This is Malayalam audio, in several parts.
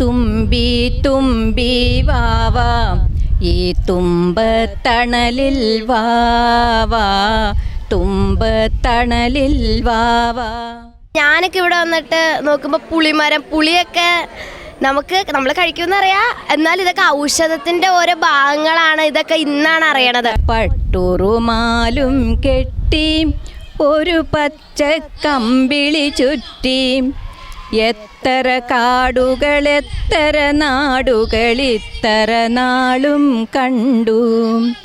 തുമ്പി തുമ്പി വാവാ. ഈ തുമ്പത്തണലിൽ വാവാ. തുമ്പത്തണലിൽ വാവാ. ഞാനൊക്കെ ഇവിടെ വന്നിട്ട് നോക്കുമ്പോൾ പുളിമരം പുളിയൊക്കെ നമുക്ക് നമ്മൾ കഴിക്കുമെന്ന് അറിയാം എന്നാൽ ഇതൊക്കെ ഔഷധത്തിന്റെ ഓരോ ഭാഗങ്ങളാണ് ഇതൊക്കെ ഇന്നാണ് അറിയണത്. പട്ടുറുമാലും കെട്ടി ഒരു പച്ച കമ്പിളി ചുറ്റി. എത്ര കാടുകൾ എത്ര നാടുകൾ ഇത്ര നാളും കണ്ടു.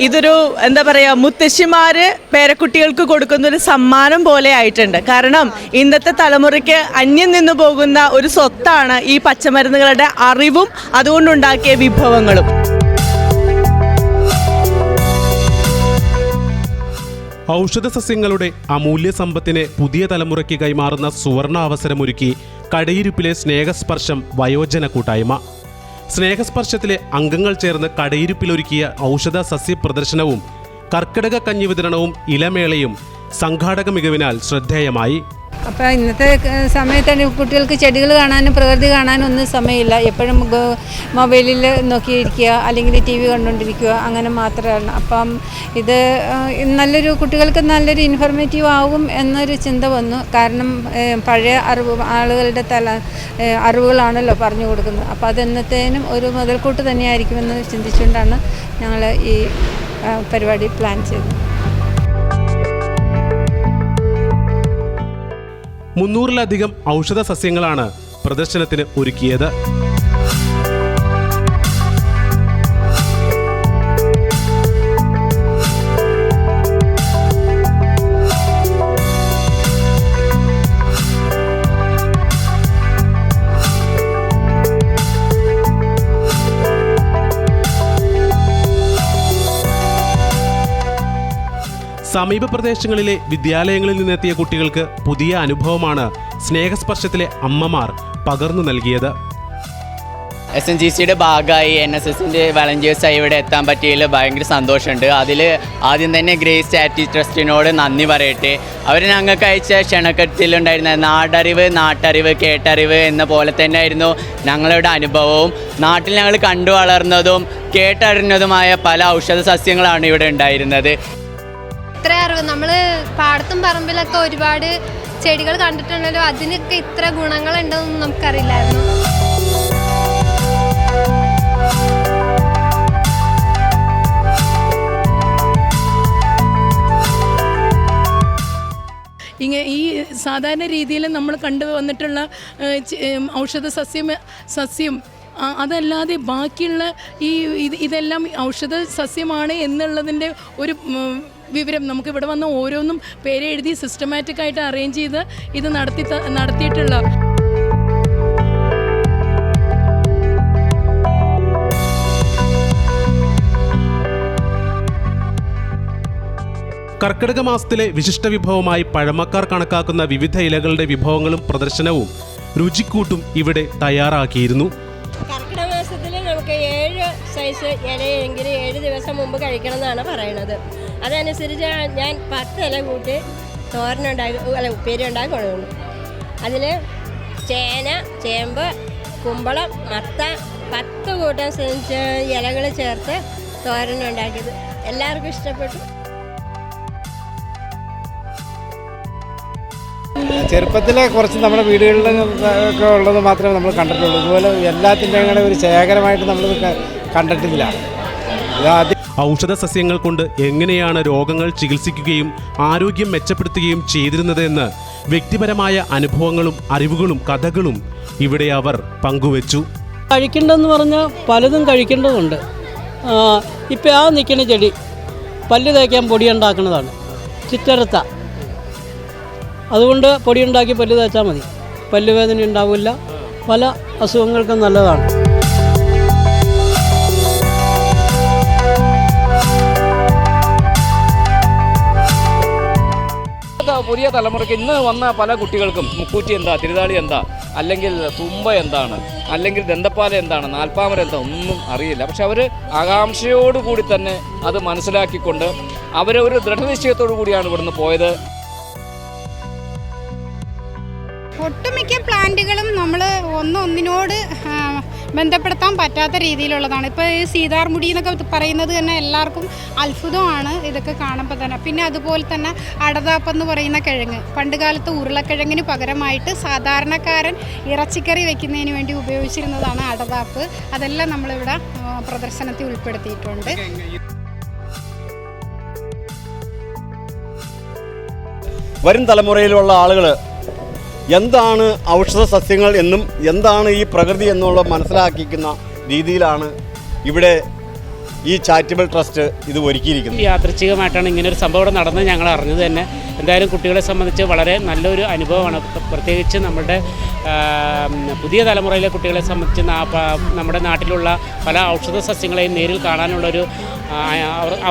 ഇതൊരു എന്താ പറയാ മുത്തശ്ശിമാര് പേരക്കുട്ടികൾക്ക് കൊടുക്കുന്ന ഒരു സമ്മാനം പോലെ ആയിട്ടുണ്ട്. കാരണം ഇന്നത്തെ തലമുറയ്ക്ക് അന്യം നിന്നു പോകുന്ന ഒരു സ്വത്താണ് ഈ പച്ചമരുന്നുകളുടെ അറിവും അതുകൊണ്ടുണ്ടാക്കിയ വിഭവങ്ങളും. ഔഷധ സസ്യങ്ങളുടെ അമൂല്യ സമ്പത്തിനെ പുതിയ തലമുറയ്ക്ക് കൈമാറുന്ന സുവർണ അവസരമൊരുക്കി കടയിരുപ്പിലെ സ്നേഹസ്പർശം വയോജന കൂട്ടായ്മ സ്നേഹസ്പർശത്തിലെ അംഗങ്ങൾ ചേർന്ന് കടയിരുപ്പിലൊരുക്കിയ ഔഷധ സസ്യ പ്രദർശനവും കർക്കിടക കഞ്ഞി വിതരണവും ഇലമേളയും സംഘാടക മികവിനാൽ ശ്രദ്ധേയമായി. അപ്പോൾ ഇന്നത്തെ സമയത്താണ് കുട്ടികൾക്ക് ചെടികൾ കാണാനും പ്രകൃതി കാണാനും ഒന്നും സമയമില്ല. എപ്പോഴും മൊബൈലിൽ നോക്കിയിരിക്കുക അല്ലെങ്കിൽ ടി വി കണ്ടുകൊണ്ടിരിക്കുക അങ്ങനെ മാത്രമാണ് അപ്പം ഇത് നല്ലൊരു കുട്ടികൾക്ക് നല്ലൊരു ഇൻഫർമേറ്റീവ് ആവും എന്നൊരു ചിന്ത വന്നു. കാരണം പഴയ അറിവ് ആളുകളുടെ തല അറിവുകളാണല്ലോ പറഞ്ഞു കൊടുക്കുന്നത്. അപ്പോൾ അതെന്നത്തേനും ഒരു മുതൽക്കൂട്ട് തന്നെയായിരിക്കുമെന്ന് ചിന്തിച്ചുകൊണ്ടാണ് ഞങ്ങൾ ഈ പരിപാടി പ്ലാൻ ചെയ്തത്. മുന്നൂറിലധികം ഔഷധ സസ്യങ്ങളാണ് പ്രദർശനത്തിന് ഒരുക്കിയത്. സമീപ പ്രദേശങ്ങളിലെ വിദ്യാലയങ്ങളിൽ നിന്നെത്തിയ കുട്ടികൾക്ക് പുതിയ അനുഭവമാണ് സ്നേഹസ്പർശത്തിലെ അമ്മമാർ പകർന്നു നൽകിയത്. എസ് എൻ ജി സിയുടെ ഭാഗമായി എൻ എസ് എസിന്റെ വളണ്ടിയേഴ്സായി ഇവിടെ എത്താൻ പറ്റിയതിൽ ഭയങ്കര സന്തോഷമുണ്ട്. അതിൽ ആദ്യം തന്നെ ഗ്രേസ് ചാരിറ്റി ട്രസ്റ്റിനോട് നന്ദി പറയട്ടെ. അവർ ഞങ്ങൾക്ക് അയച്ച ക്ഷണക്കത്തിലുണ്ടായിരുന്ന നാടറിവ് നാട്ടറിവ് കേട്ടറിവ് എന്ന പോലെ തന്നെ ആയിരുന്നു ഞങ്ങളുടെ അനുഭവവും. നാട്ടിൽ ഞങ്ങൾ കണ്ടു വളർന്നതും കേട്ടറിഞ്ഞതുമായ പല ഔഷധ സസ്യങ്ങളാണ് ഇവിടെ ഉണ്ടായിരുന്നത്. ഇത്ര അറിവ്. നമ്മൾ പാടത്തും പറമ്പിലൊക്കെ ഒരുപാട് ചെടികൾ കണ്ടിട്ടുണ്ടല്ലോ. അതിനൊക്കെ ഇത്ര ഗുണങ്ങളുണ്ടെന്നൊന്നും നമുക്കറിയില്ലായിരുന്നു. ഇങ്ങനെ ഈ സാധാരണ രീതിയിൽ നമ്മൾ കണ്ടു വന്നിട്ടുള്ള ഔഷധ സസ്യം സസ്യം അതല്ലാതെ ബാക്കിയുള്ള ഈ ഇതെല്ലാം ഔഷധ സസ്യമാണ് എന്നുള്ളതിന്റെ ഒരു വിവരം നമുക്ക് ഇവിടെ വന്ന ഓരോന്നും പേരെഴുതി സിസ്റ്റമാറ്റിക് ആയിട്ട് അറേഞ്ച് ചെയ്ത് ഇത് നടത്തി നടത്തിയിട്ടുള്ള കർക്കിടക മാസത്തിലെ വിശിഷ്ട വിഭവമായി പഴമക്കാർ കണക്കാക്കുന്ന വിവിധ ഇലകളുടെ വിഭവങ്ങളും പ്രദർശനവും രുചിക്കൂട്ടും ഇവിടെ തയ്യാറാക്കിയിരുന്നു. മാസത്തിൽ നമുക്ക് ഏഴ് സൈസ് ഇലയെങ്കിൽ ഏഴ് ദിവസം മുമ്പ് കഴിക്കണം എന്നാണ് പറയണത് അതനുസരിച്ച് ഞാൻ പത്ത് ഇല കൂട്ടി തോരനുണ്ടാക്കി അല്ല ഉപ്പേരി ഉണ്ടാക്കി കൊണ്ടുവന്നു അതിൽ ചേന ചേമ്പ് കുമ്പളം മത്ത പത്ത് കൂട്ടം ഇലകൾ ചേർത്ത് തോരനുണ്ടാക്കിയത് എല്ലാവർക്കും ഇഷ്ടപ്പെട്ടു. ചെറുപ്പത്തിലെ കുറച്ച് നമ്മുടെ വീടുകളിൽ ഒക്കെ ഉള്ളത് മാത്രമേ നമ്മൾ കണ്ടിട്ടുള്ളൂ. ഇതുപോലെ എല്ലാത്തിന്റെയും കൂടെ ഒരു ശേഖരമായിട്ട് നമ്മൾ കണ്ടിട്ടില്ല. ഔഷധ സസ്യങ്ങൾ കൊണ്ട് എങ്ങനെയാണ് രോഗങ്ങൾ ചികിത്സിക്കുകയും ആരോഗ്യം മെച്ചപ്പെടുത്തുകയും ചെയ്തിരുന്നത് എന്ന് വ്യക്തിപരമായ അനുഭവങ്ങളും അറിവുകളും കഥകളും ഇവിടെ അവർ പങ്കുവച്ചു. കഴിക്കേണ്ടതെന്ന് പറഞ്ഞാൽ പലതും കഴിക്കേണ്ടതുണ്ട്. ഇപ്പം ആ നിൽക്കുന്ന ചെടി പല്ല് തേക്കാൻ പൊടി ഉണ്ടാക്കുന്നതാണ്. ചിറ്റരത്ത. അതുകൊണ്ട് പൊടി ഉണ്ടാക്കി പല്ല് തേച്ചാൽ മതി. പല്ലുവേദന ഉണ്ടാവില്ല. പല അസുഖങ്ങൾക്കും നല്ലതാണ്. പുതിയ തലമുറയ്ക്ക് ഇന്ന് വന്ന പല കുട്ടികൾക്കും മുക്കൂറ്റി എന്താ തിരുതാളി എന്താ അല്ലെങ്കിൽ തുമ്പ എന്താണ് അല്ലെങ്കിൽ ദന്തപ്പാല എന്താണ് നാൽപ്പാമര എന്താ ഒന്നും അറിയില്ല. പക്ഷെ അവർ ആകാംക്ഷയോടുകൂടി തന്നെ അത് മനസ്സിലാക്കിക്കൊണ്ട് അവർ ഒരു ദൃഢനിശ്ചയത്തോടു കൂടിയാണ് ഇവിടുന്ന് പോയത്. ഒട്ടുമിക്ക പ്ലാന്റുകളും നമ്മൾ ഒന്നൊന്നിനോട് ബന്ധപ്പെടുത്താൻ പറ്റാത്ത രീതിയിലുള്ളതാണ്. ഇപ്പോൾ ഈ സീതാർമുടി എന്നൊക്കെ പറയുന്നത് തന്നെ എല്ലാവർക്കും അത്ഭുതമാണ് ഇതൊക്കെ കാണുമ്പോൾ തന്നെ. പിന്നെ അതുപോലെ തന്നെ അടതാപ്പെന്ന് പറയുന്ന കിഴങ്ങ്. പണ്ട് കാലത്ത് ഉരുളക്കിഴങ്ങിന് പകരമായിട്ട് സാധാരണക്കാരൻ ഇറച്ചിക്കറി വെക്കുന്നതിന് വേണ്ടി ഉപയോഗിച്ചിരുന്നതാണ് അടതാപ്പ്. അതെല്ലാം നമ്മളിവിടെ പ്രദർശനത്തിൽ ഉൾപ്പെടുത്തിയിട്ടുണ്ട്. വരും തലമുറയിലുള്ള ആളുകൾ എന്താണ് ഔഷധ സസ്യങ്ങൾ എന്നും എന്താണ് ഈ പ്രകൃതി എന്നുള്ള മനസ്സിലാക്കിക്കുന്ന രീതിയിലാണ് ഇവിടെ ഈ ചാരിറ്റബിൾ ട്രസ്റ്റ് ഇത് ഒരുക്കിയിരിക്കുന്നത്. യാദൃച്ഛികമായിട്ടാണ് ഇങ്ങനെ ഒരു സംഭവം ഇവിടെ നടന്നത്. ഞങ്ങൾ അറിഞ്ഞത് തന്നെ. എന്തായാലും കുട്ടികളെ സംബന്ധിച്ച് വളരെ നല്ലൊരു അനുഭവമാണ്. പ്രത്യേകിച്ച് നമ്മുടെ പുതിയ തലമുറയിലെ കുട്ടികളെ സംബന്ധിച്ച് നമ്മുടെ നാട്ടിലുള്ള പല ഔഷധ സസ്യങ്ങളെയും നേരിൽ കാണാനുള്ളൊരു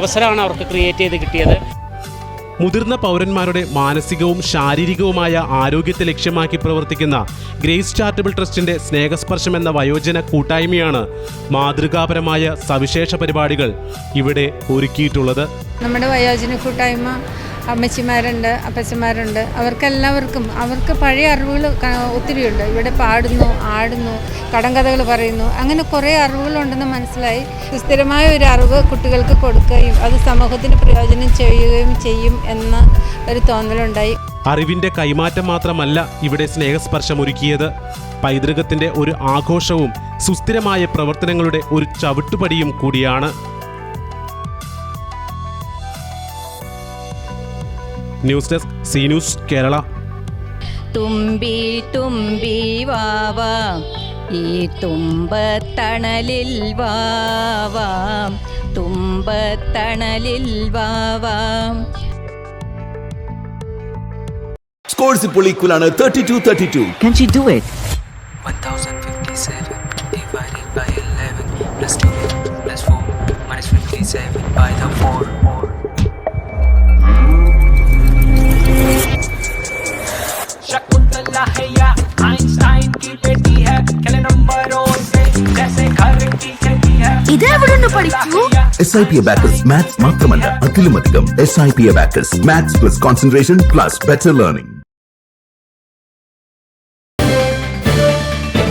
അവസരമാണ് അവർക്ക് ക്രിയേറ്റ് ചെയ്ത് കിട്ടിയത്. മുതിർന്ന പൗരന്മാരുടെ മാനസികവും ശാരീരികവുമായ ആരോഗ്യത്തെ ലക്ഷ്യമാക്കി പ്രവർത്തിക്കുന്ന ഗ്രേസ് ചാരിറ്റബിൾ ട്രസ്റ്റിന്റെ സ്നേഹസ്പർശം എന്ന വയോജന കൂട്ടായ്മയാണ് മാതൃകാപരമായ സവിശേഷ പരിപാടികൾ ഇവിടെ ഒരുക്കിയിട്ടുള്ളത്. നമ്മുടെ വയോജന കൂട്ടായ്മ അമ്മച്ചിമാരുണ്ട് അപ്പച്ചന്മാരുണ്ട്. അവർക്കെല്ലാവർക്കും അവർക്ക് പഴയ അറിവുകൾ ഒത്തിരിയുണ്ട്. ഇവിടെ പാടുന്നു ആടുന്നു കടങ്കഥകൾ പറയുന്നു. അങ്ങനെ കുറേ അറിവുകളുണ്ടെന്ന് മനസ്സിലായി. സുസ്ഥിരമായ ഒരു അറിവ് കുട്ടികൾക്ക് കൊടുക്കുകയും അത് സമൂഹത്തിന് പ്രയോജനം ചെയ്യുകയും ചെയ്യും എന്ന ഒരു തോന്നലുണ്ടായി. അറിവിന്റെ കൈമാറ്റം മാത്രമല്ല ഇവിടെ സ്നേഹസ്പർശം ഒരുക്കിയത് പൈതൃകത്തിന്റെ ഒരു ആഘോഷവും സുസ്ഥിരമായ പ്രവർത്തനങ്ങളുടെ ഒരു ചവിട്ടുപടിയും കൂടിയാണ്. News desk C news Kerala. തുമ്പി തുമ്പി വാവ. ഈ തുമ്പത്തണലിൽ വാവാം. തുമ്പത്തണലിൽ വാവാം. സ്കോർസ് ഇപ്പോൾ ഈക്വൽ ആണ്. Thirty two thirty two Can she do it? 1057 divided by 11 plus 2 plus 4 minus 57 by the 4. S I P abacus maths മാത്രമല്ല അതിലുമധികം S I P abacus maths plus concentration plus better learning